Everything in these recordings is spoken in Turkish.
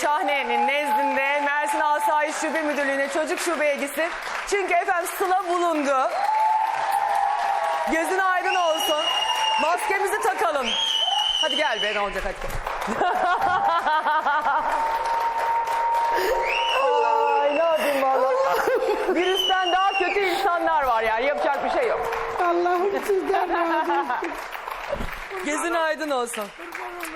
Şahne'nin nezdinde Mersin Asayiş Şube Müdürlüğü'ne çocuk şubeye gitsin. Çünkü efendim Sıla bulundu. Gözün aydın olsun. Maskemizi takalım. Hadi gel be ne olacak hadi. Ay ne yapayım valla. Virüsten daha kötü insanlar var yani yapacak bir şey yok. Allah'ım sizden razı olsun. Gözün aydın olsun.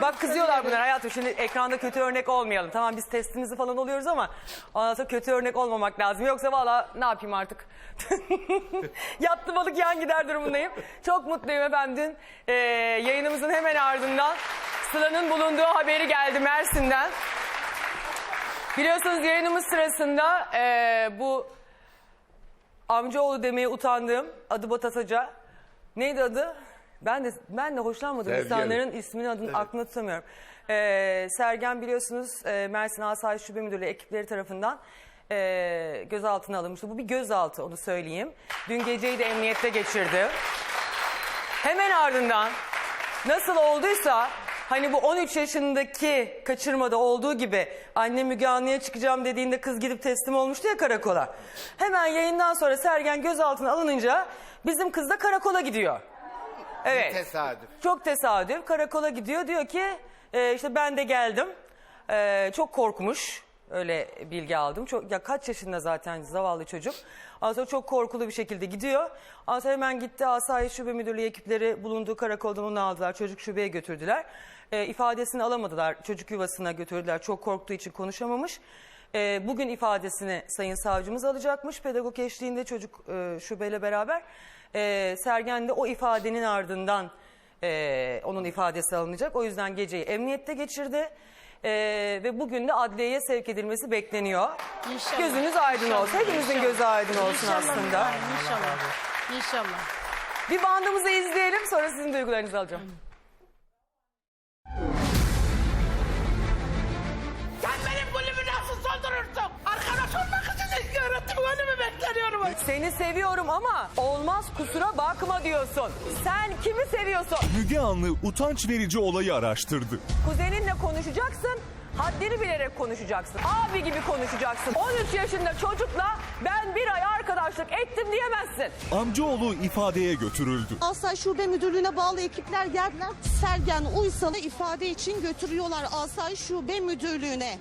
Bak kızıyorlar bunlar hayatım şimdi ekranda kötü örnek olmayalım. Tamam biz testimizi falan oluyoruz ama sonra kötü örnek olmamak lazım. Yoksa valla ne yapayım artık. Yattı balık yan gider durumundayım. Çok mutluyum efendim. Dün e, yayınımızın hemen ardından Sıla'nın bulunduğu haberi geldi Mersin'den. Biliyorsunuz yayınımız sırasında e, bu amcaoğlu demeye utandığım adı Batasaca. Neydi adı? Ben de ben de hoşlanmadım Sergen. insanların ismini adını aklımda tutamıyorum. Ee, Sergen biliyorsunuz e, Mersin Asayiş Şube Müdürlüğü ekipleri tarafından e, gözaltına alınmıştı. Bu bir gözaltı onu söyleyeyim. Dün geceyi de emniyette geçirdi. Hemen ardından nasıl olduysa hani bu 13 yaşındaki kaçırmada olduğu gibi anne Müge Anlı'ya çıkacağım dediğinde kız gidip teslim olmuştu ya karakola. Hemen yayından sonra Sergen gözaltına alınınca bizim kız da karakola gidiyor. Evet. Tesadüf. Çok tesadüf. Karakola gidiyor. Diyor ki e, işte ben de geldim. E, çok korkmuş. Öyle bilgi aldım. Çok ya kaç yaşında zaten zavallı çocuk. Sonra çok korkulu bir şekilde gidiyor. Sonra hemen gitti Asayiş Şube Müdürlüğü ekipleri bulunduğu karakoldan onu aldılar. Çocuk şubeye götürdüler. E, ifadesini alamadılar. Çocuk yuvasına götürdüler. Çok korktuğu için konuşamamış. E, bugün ifadesini Sayın Savcımız alacakmış. Pedagog eşliğinde çocuk e, şubeyle beraber. E, Sergen de o ifadenin ardından e, onun ifadesi alınacak. O yüzden geceyi emniyette geçirdi. E, ve bugün de adliyeye sevk edilmesi bekleniyor. İnşallah. Gözünüz aydın İnşallah, olsun. Hepimizin inşallah. gözü aydın olsun İnşallah, aslında. İnşallah. İnşallah. Bir bandımızı izleyelim sonra sizin duygularınızı alacağım. Sen benim gülümü nasıl soldurursun? Öğretim önümü bekleniyorum. Seni seviyorum ama olmaz kusura bakma diyorsun. Sen kimi seviyorsun? Müge Anlı utanç verici olayı araştırdı. Kuzeninle konuşacaksın. Haddini bilerek konuşacaksın. Abi gibi konuşacaksın. 13 yaşında çocukla ben bir ay arkadaşlık ettim diyemezsin. Amcaoğlu ifadeye götürüldü. Asayiş Şube Müdürlüğü'ne bağlı ekipler geldiler. Sergen Uysal'ı ifade için götürüyorlar Asayiş Şube Müdürlüğü'ne.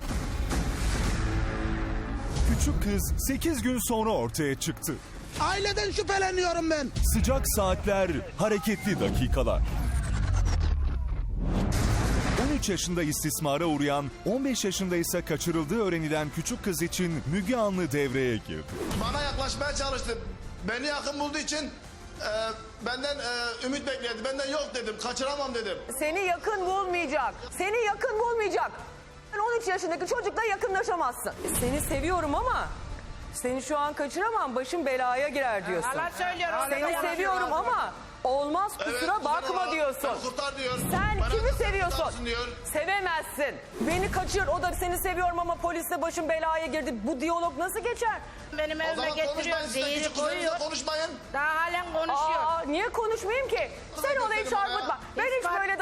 Küçük kız 8 gün sonra ortaya çıktı. Aileden şüpheleniyorum ben. Sıcak saatler, hareketli dakikalar. 13 yaşında istismara uğrayan, 15 yaşında ise kaçırıldığı öğrenilen küçük kız için Müge Anlı devreye girdi. Bana yaklaşmaya çalıştı. Beni yakın bulduğu için e, benden e, ümit bekledi. Benden yok dedim. Kaçıramam dedim. Seni yakın bulmayacak. Seni yakın bulmayacak. Sen 13 yaşındaki çocukla yakınlaşamazsın. Seni seviyorum ama seni şu an kaçıramam. Başım belaya girer diyorsun. Yalan söylüyorum. Seni seviyorum ama olmaz kusura Evet, bakma ama diyorsun. kurtar diyor. Sen Bana kimi da seviyorsun? kurtarsın diyor. Sevemezsin. Beni kaçır o da seni seviyorum ama polisle başım belaya girdi. Bu diyalog nasıl geçer? Benim O evime zaman getiriyor, konuşmayın siz de küçük koyuyor. konuşmayın. Daha halen konuşuyor. Aa, niye konuşmayayım ki? Sen olayı dedim ya. çarpıtma. Ben hiç İspat- böyle.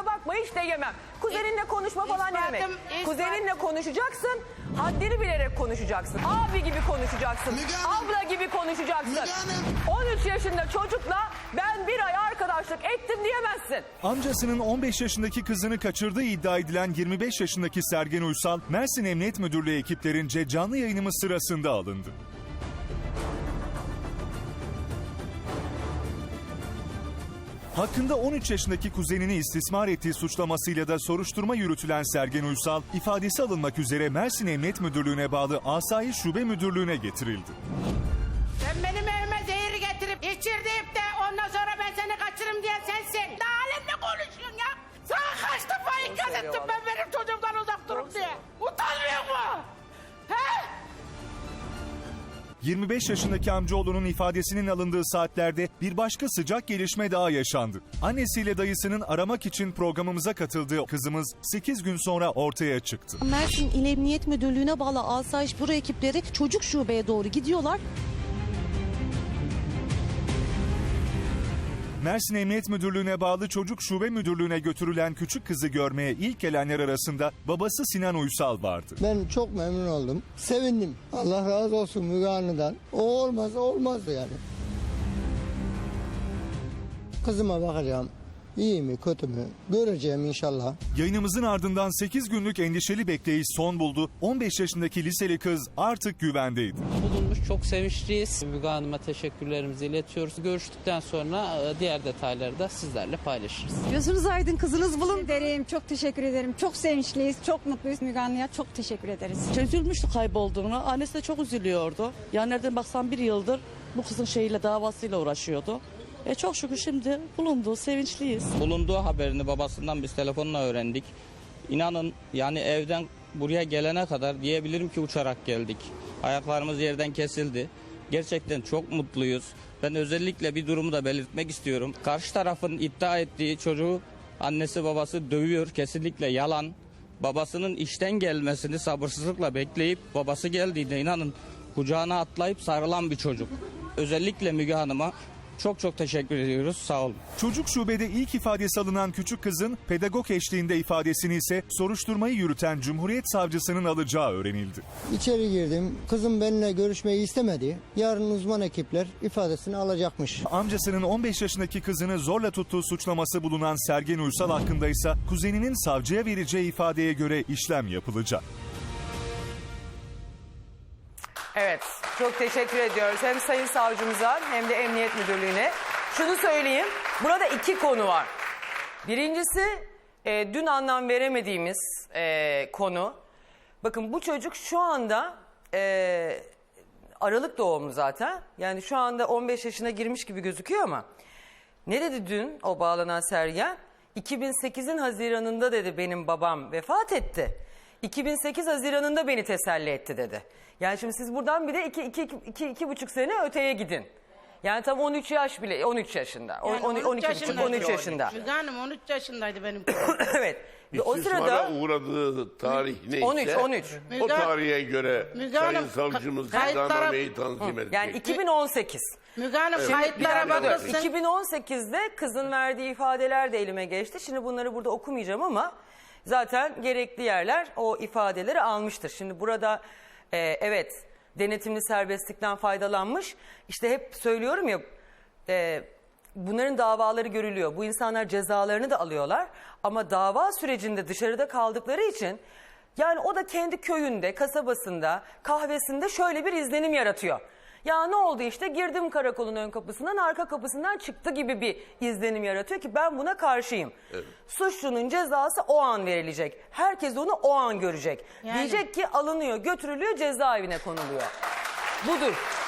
Kusura bakma hiç de yemem. Kuzeninle konuşma falan ne demek? Kuzeninle konuşacaksın. Haddini bilerek konuşacaksın. Abi gibi konuşacaksın. Müge Hanım. Abla gibi konuşacaksın. Müge Hanım. 13 yaşında çocukla ben bir ay arkadaşlık ettim diyemezsin. Amcasının 15 yaşındaki kızını kaçırdığı iddia edilen 25 yaşındaki Sergen Uysal, Mersin Emniyet Müdürlüğü ekiplerince canlı yayınımız sırasında alındı. Hakkında 13 yaşındaki kuzenini istismar ettiği suçlamasıyla da soruşturma yürütülen Sergen Uysal, ifadesi alınmak üzere Mersin Emniyet Müdürlüğü'ne bağlı Asayiş Şube Müdürlüğü'ne getirildi. 25 yaşındaki amcaoğlunun ifadesinin alındığı saatlerde bir başka sıcak gelişme daha yaşandı. Annesiyle dayısının aramak için programımıza katıldığı kızımız 8 gün sonra ortaya çıktı. Mersin İl Emniyet Müdürlüğü'ne bağlı Asayiş Büro ekipleri çocuk şubeye doğru gidiyorlar. Mersin Emniyet Müdürlüğü'ne bağlı Çocuk Şube Müdürlüğü'ne götürülen küçük kızı görmeye ilk gelenler arasında babası Sinan Uysal vardı. Ben çok memnun oldum. Sevindim. Allah razı olsun Müge Anlı'dan. O olmazsa olmazdı yani. Kızıma bakacağım. İyi mi kötü mü göreceğim inşallah. Yayınımızın ardından 8 günlük endişeli bekleyiş son buldu. 15 yaşındaki liseli kız artık güvendeydi. bulunmuş. Çok sevinçliyiz. Müge Hanım'a teşekkürlerimizi iletiyoruz. Görüştükten sonra e, diğer detayları da sizlerle paylaşırız. Gözünüz aydın kızınız bulun. ederim. Çok teşekkür ederim. Çok sevinçliyiz. Çok mutluyuz. Müge Anlı'ya çok teşekkür ederiz. Üzülmüştü kaybolduğuna. Annesi de çok üzülüyordu. Ya nereden baksan bir yıldır bu kızın şeyiyle davasıyla uğraşıyordu. E çok şükür şimdi bulundu. Sevinçliyiz. Bulunduğu haberini babasından biz telefonla öğrendik. İnanın yani evden buraya gelene kadar diyebilirim ki uçarak geldik. Ayaklarımız yerden kesildi. Gerçekten çok mutluyuz. Ben özellikle bir durumu da belirtmek istiyorum. Karşı tarafın iddia ettiği çocuğu annesi babası dövüyor. Kesinlikle yalan. Babasının işten gelmesini sabırsızlıkla bekleyip babası geldiğinde inanın kucağına atlayıp sarılan bir çocuk. Özellikle Müge Hanım'a çok çok teşekkür ediyoruz. Sağ olun. Çocuk şubede ilk ifadesi alınan küçük kızın pedagog eşliğinde ifadesini ise soruşturmayı yürüten Cumhuriyet Savcısının alacağı öğrenildi. İçeri girdim. Kızım benimle görüşmeyi istemedi. Yarın uzman ekipler ifadesini alacakmış. Amcasının 15 yaşındaki kızını zorla tuttuğu suçlaması bulunan Sergen Uysal hakkında ise kuzeninin savcıya vereceği ifadeye göre işlem yapılacak. Evet, çok teşekkür ediyoruz hem Sayın Savcımıza hem de Emniyet Müdürlüğü'ne. Şunu söyleyeyim, burada iki konu var. Birincisi, e, dün anlam veremediğimiz e, konu. Bakın bu çocuk şu anda e, Aralık doğumlu zaten. Yani şu anda 15 yaşına girmiş gibi gözüküyor ama. Ne dedi dün o bağlanan Sergen? 2008'in Haziran'ında dedi benim babam vefat etti. 2008 Haziran'ında beni teselli etti dedi. Yani şimdi siz buradan bir de 2 2 2 2 buçuk sene öteye gidin. Yani tam 13 yaş bile 13 yaşında. Yani on- 13 12 buçuk yaşındaydı 13 o. yaşında. Müge Hanım 13 yaşındaydı benim. evet. Ve o sırada uğradığı tarih neyse 13 13. o Müge- tarihe göre Müge Sayın Hanım, Savcımız kayıtlara- iddianameyi tanzim edecek. Yani 2018. Müge Hanım Bir kayıtlara dakika bakılsın. 2018'de kızın verdiği ifadeler de elime geçti. Şimdi bunları burada okumayacağım ama zaten gerekli yerler o ifadeleri almıştır. Şimdi burada e, evet denetimli serbestlikten faydalanmış. İşte hep söylüyorum ya e, bunların davaları görülüyor. Bu insanlar cezalarını da alıyorlar. Ama dava sürecinde dışarıda kaldıkları için yani o da kendi köyünde, kasabasında, kahvesinde şöyle bir izlenim yaratıyor. Ya ne oldu işte girdim karakolun ön kapısından arka kapısından çıktı gibi bir izlenim yaratıyor ki ben buna karşıyım. Suçlunun cezası o an verilecek. Herkes onu o an görecek. Yani. Diyecek ki alınıyor götürülüyor cezaevine konuluyor. Budur.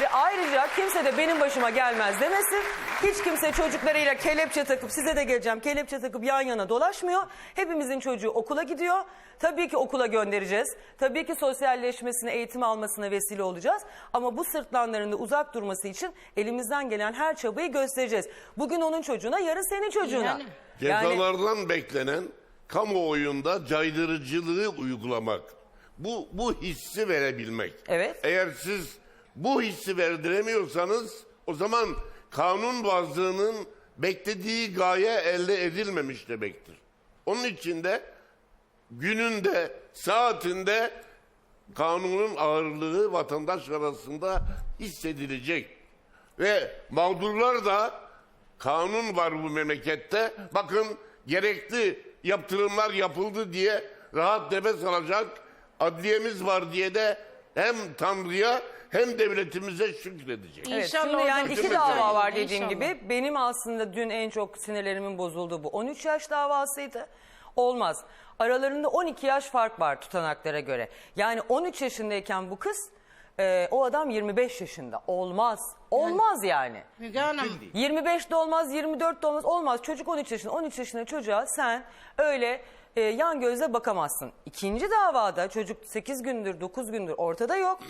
Ve ayrıca kimse de benim başıma gelmez demesin. Hiç kimse çocuklarıyla kelepçe takıp size de geleceğim kelepçe takıp yan yana dolaşmıyor. Hepimizin çocuğu okula gidiyor. Tabii ki okula göndereceğiz. Tabii ki sosyalleşmesine, eğitim almasına vesile olacağız. Ama bu sırtlanların da uzak durması için elimizden gelen her çabayı göstereceğiz. Bugün onun çocuğuna, yarın senin çocuğuna. Yani. Cezalardan beklenen kamuoyunda caydırıcılığı uygulamak. Bu, bu hissi verebilmek. Evet. Eğer siz bu hissi verdiremiyorsanız o zaman kanun bazlığının beklediği gaye elde edilmemiş demektir. Onun için de gününde, saatinde kanunun ağırlığı vatandaş arasında hissedilecek. Ve mağdurlar da kanun var bu memlekette. Bakın gerekli yaptırımlar yapıldı diye rahat nefes alacak adliyemiz var diye de hem Tanrı'ya hem devletimize şükredecek. Evet, İnşallah şimdi yani iki dava var dediğim İnşallah. gibi. Benim aslında dün en çok sinirlerimin bozulduğu bu 13 yaş davasıydı. Olmaz. Aralarında 12 yaş fark var tutanaklara göre. Yani 13 yaşındayken bu kız, e, o adam 25 yaşında. Olmaz. Olmaz yani. Müge Hanım 25 de olmaz, 24 de olmaz. Olmaz. Çocuk 13 yaşında. 13 yaşında çocuğa sen öyle e, yan gözle bakamazsın. İkinci davada çocuk 8 gündür, 9 gündür ortada yok.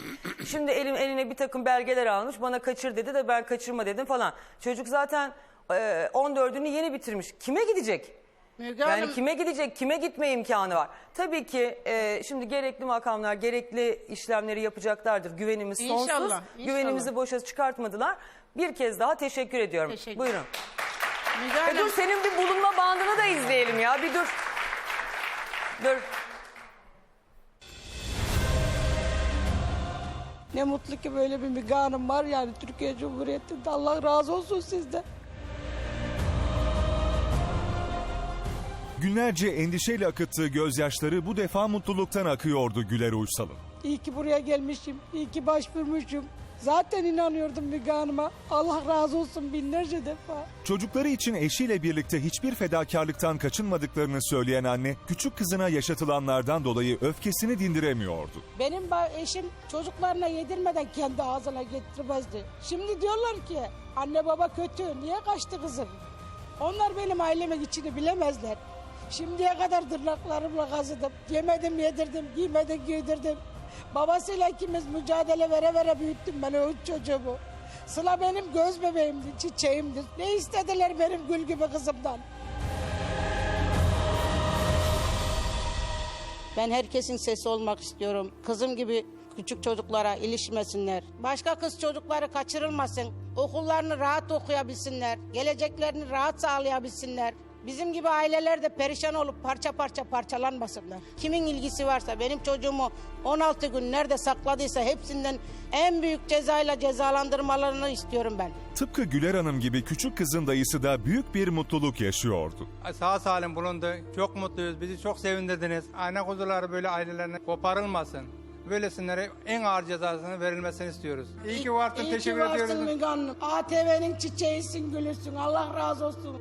Şimdi elim eline bir takım belgeler almış. Bana kaçır dedi de ben kaçırma dedim falan. Çocuk zaten e, 14'ünü yeni bitirmiş. Kime gidecek? Müge Yani Hanım kime gidecek, kime gitme imkanı var? Tabii ki e, şimdi gerekli makamlar gerekli işlemleri yapacaklardır. Güvenimiz sonsuz. İnşallah, inşallah. Güvenimizi boşa çıkartmadılar. Bir kez daha teşekkür ediyorum. Teşekkür. Buyurun. Müge E Hanım, dur senin bir bulunma bandını da izleyelim ya bir dur. Dur. Ne mutlu ki böyle bir Müge Hanım var yani Türkiye Cumhuriyeti'nde. Allah razı olsun sizden. Günlerce endişeyle akıttığı gözyaşları bu defa mutluluktan akıyordu Güler Uysal'ın. İyi ki buraya gelmişim. İyi ki başvurmuşum. Zaten inanıyordum Müge Hanım'a. Allah razı olsun binlerce defa. Çocukları için eşiyle birlikte hiçbir fedakarlıktan kaçınmadıklarını söyleyen anne, küçük kızına yaşatılanlardan dolayı öfkesini dindiremiyordu. Benim eşim çocuklarına yedirmeden kendi ağzına getirmezdi. Şimdi diyorlar ki anne baba kötü niye kaçtı kızım? Onlar benim ailemin içini bilemezler. Şimdiye kadar tırnaklarımla kazıdım. Yemedim yedirdim, giymedim giydirdim. Babasıyla ikimiz mücadele vere vere büyüttüm ben o üç çocuğumu. Sıla benim göz bebeğimdi, çiçeğimdi. Ne istediler benim gül gibi kızımdan? Ben herkesin sesi olmak istiyorum. Kızım gibi küçük çocuklara ilişmesinler. Başka kız çocukları kaçırılmasın. Okullarını rahat okuyabilsinler. Geleceklerini rahat sağlayabilsinler. Bizim gibi aileler de perişan olup parça parça parçalanmasınlar. Kimin ilgisi varsa benim çocuğumu 16 gün nerede sakladıysa hepsinden en büyük cezayla cezalandırmalarını istiyorum ben. Tıpkı Güler Hanım gibi küçük kızın dayısı da büyük bir mutluluk yaşıyordu. Sağ salim bulundu. Çok mutluyuz. Bizi çok sevindirdiniz. Ayna kuzuları böyle ailelerine koparılmasın. Böylesinlere en ağır cezasını verilmesini istiyoruz. İyi ki varsın. İyi teşekkür ki varsın ediyoruz. Müge Hanım. ATV'nin çiçeğisin gülüsün. Allah razı olsun.